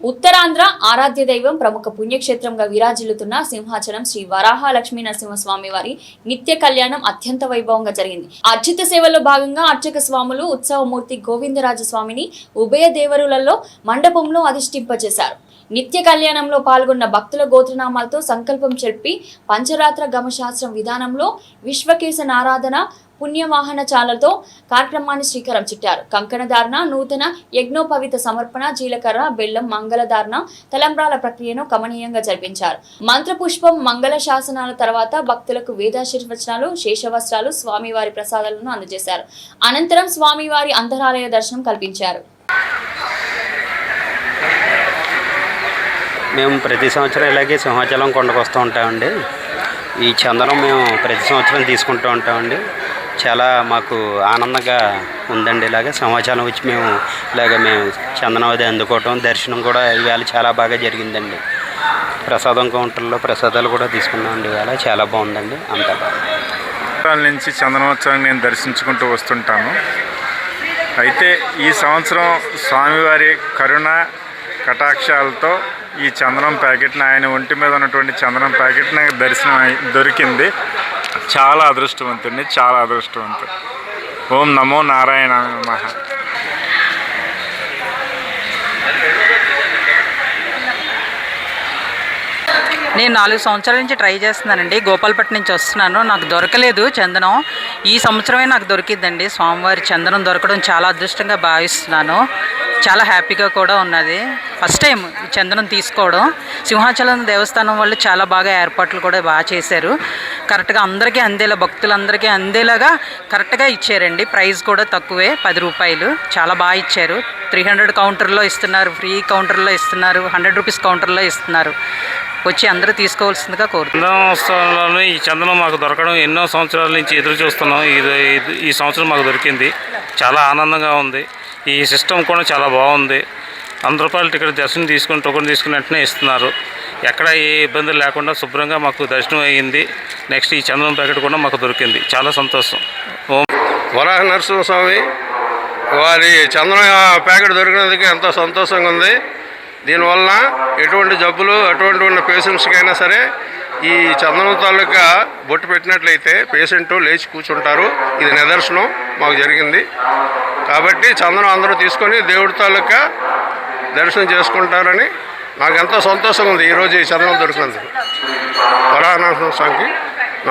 ఉత్తరాంధ్ర ఆరాధ్య దైవం ప్రముఖ పుణ్యక్షేత్రంగా విరాజిల్లుతున్న సింహాచలం శ్రీ వరాహ లక్ష్మీ నరసింహస్వామి వారి నిత్య కళ్యాణం అత్యంత వైభవంగా జరిగింది. అర్చిత సేవలో భాగంగా అర్చక స్వాములు ఉత్సవమూర్తి గోవిందరాజ స్వామిని ఉభయ దేవరులలో మండపంలో అధిష్టింపజేశారు నిత్య కళ్యాణంలో పాల్గొన్న భక్తుల గోత్రనామాలతో సంకల్పం చెప్పి పంచరాత్ర గమశాస్త్రం విధానంలో విశ్వకేశ నారాధన పుణ్యవాహన చాలతో కార్యక్రమాన్ని శ్రీకారం చుట్టారు. కంకణధారణ నూతన యజ్ఞోపవిత సమర్పణ జీలకర్ర బెల్లం మంగళధారణ తలంబ్రాల ప్రక్రియను కమనీయంగా జరిపించారు. మంత్రపుష్పం మంగళ శాసనాల తర్వాత భక్తులకు వేదాశీర్వచనాలు శేషవస్త్రాలు స్వామివారి ప్రసాదాలను అందజేశారు. అనంతరం స్వామివారి అంతరాలయ దర్శనం కల్పించారు. మేము ప్రతి సంవత్సరం ఇలాగే సింహాచలం కొండకు వస్తూ ఉంటామండి. ఈ చందనం మేము ప్రతి సంవత్సరం తీసుకుంటూ ఉంటామండి. చాలా మాకు ఆనందంగా ఉందండి ఇలాగ. సింహాచలం వచ్చి మేము ఇలాగ మేము చందనం అది అందుకోవటం దర్శనం కూడా ఇవాళ చాలా బాగా జరిగిందండి. ప్రసాదం కౌంటర్లో ప్రసాదాలు కూడా తీసుకున్నామండి ఇవాళ. చాలా బాగుందండి అంతా. బాగుంది నుంచి చందనోత్సవం నేను దర్శించుకుంటూ వస్తుంటాను. అయితే ఈ సంవత్సరం స్వామివారి కరుణ కటాక్షాలతో ఈ చందనం ప్యాకెట్ని ఆయన ఒంటి మీద ఉన్నటువంటి చందనం ప్యాకెట్ నాకు దర్శనం దొరికింది. చాలా అదృష్టవంతుడిని చాలా అదృష్టవంతుడు. ఓం నమో నారాయణ నమః. నేను నాలుగు సంవత్సరాల నుంచి ట్రై చేస్తున్నానండి. గోపాలపట్నం నుంచి వస్తున్నాను. నాకు దొరకలేదు చందనం. ఈ సంవత్సరమే నాకు దొరికిందండి. స్వామివారి చందనం దొరకడం చాలా అదృష్టంగా భావిస్తున్నాను. చాలా హ్యాపీగా కూడా ఉన్నది. ఫస్ట్ టైం ఈ చందనం తీసుకోవడం. సింహాచలం దేవస్థానం వాళ్ళు చాలా బాగా ఏర్పాట్లు కూడా బాగా చేశారు. కరెక్ట్గా అందరికీ అందేలా భక్తులందరికీ అందేలాగా కరెక్ట్గా ఇచ్చారండి. ప్రైస్ కూడా తక్కువే పది రూపాయలు. చాలా బాగా ఇచ్చారు. త్రీ హండ్రెడ్ కౌంటర్లో ఇస్తున్నారు ఫ్రీ కౌంటర్లో ఇస్తున్నారు హండ్రెడ్ రూపీస్ కౌంటర్లో ఇస్తున్నారు. వచ్చి అందరూ తీసుకోవాల్సిందిగా కోరుతున్నాను ఈ చందనం మాకు దొరకడం ఎన్నో సంవత్సరాల నుంచి ఎదురు చూస్తున్నాం. ఇది- ఈ సంవత్సరం మాకు దొరికింది. చాలా ఆనందంగా ఉంది. ఈ సిస్టమ్ కూడా చాలా బాగుంది. వంద రూపాయలు టికెట్ దర్శనం తీసుకుని టోకెన్ తీసుకుని వెంటనే ఇస్తున్నారు. ఎక్కడ ఏ ఇబ్బందులు లేకుండా శుభ్రంగా మాకు దర్శనం అయ్యింది నెక్స్ట్ ఈ చందనం ప్యాకెట్ కూడా మాకు దొరికింది. చాలా సంతోషం. ఓం. వరాహ నరసింహస్వామి వారి చందనం ప్యాకెట్ దొరికినందుకు ఎంతో సంతోషంగా ఉంది. దీనివల్ల ఎటువంటి జబ్బులు ఎటువంటి ఉన్న పేషెంట్స్కైనా సరే ఈ చందనం తాలూకా బొట్టు పెట్టినట్లయితే పేషెంట్ లేచి కూర్చుంటారు. ఇది నిదర్శనం మాకు జరిగింది. కాబట్టి చందనం అందరూ తీసుకొని దేవుడి తాలూకా దర్శనం చేసుకుంటారని నాకు ఎంతో సంతోషంగా ఉంది ఈరోజు ఈ చందనం దొరికినందుకు. వరాహ స్వామికి.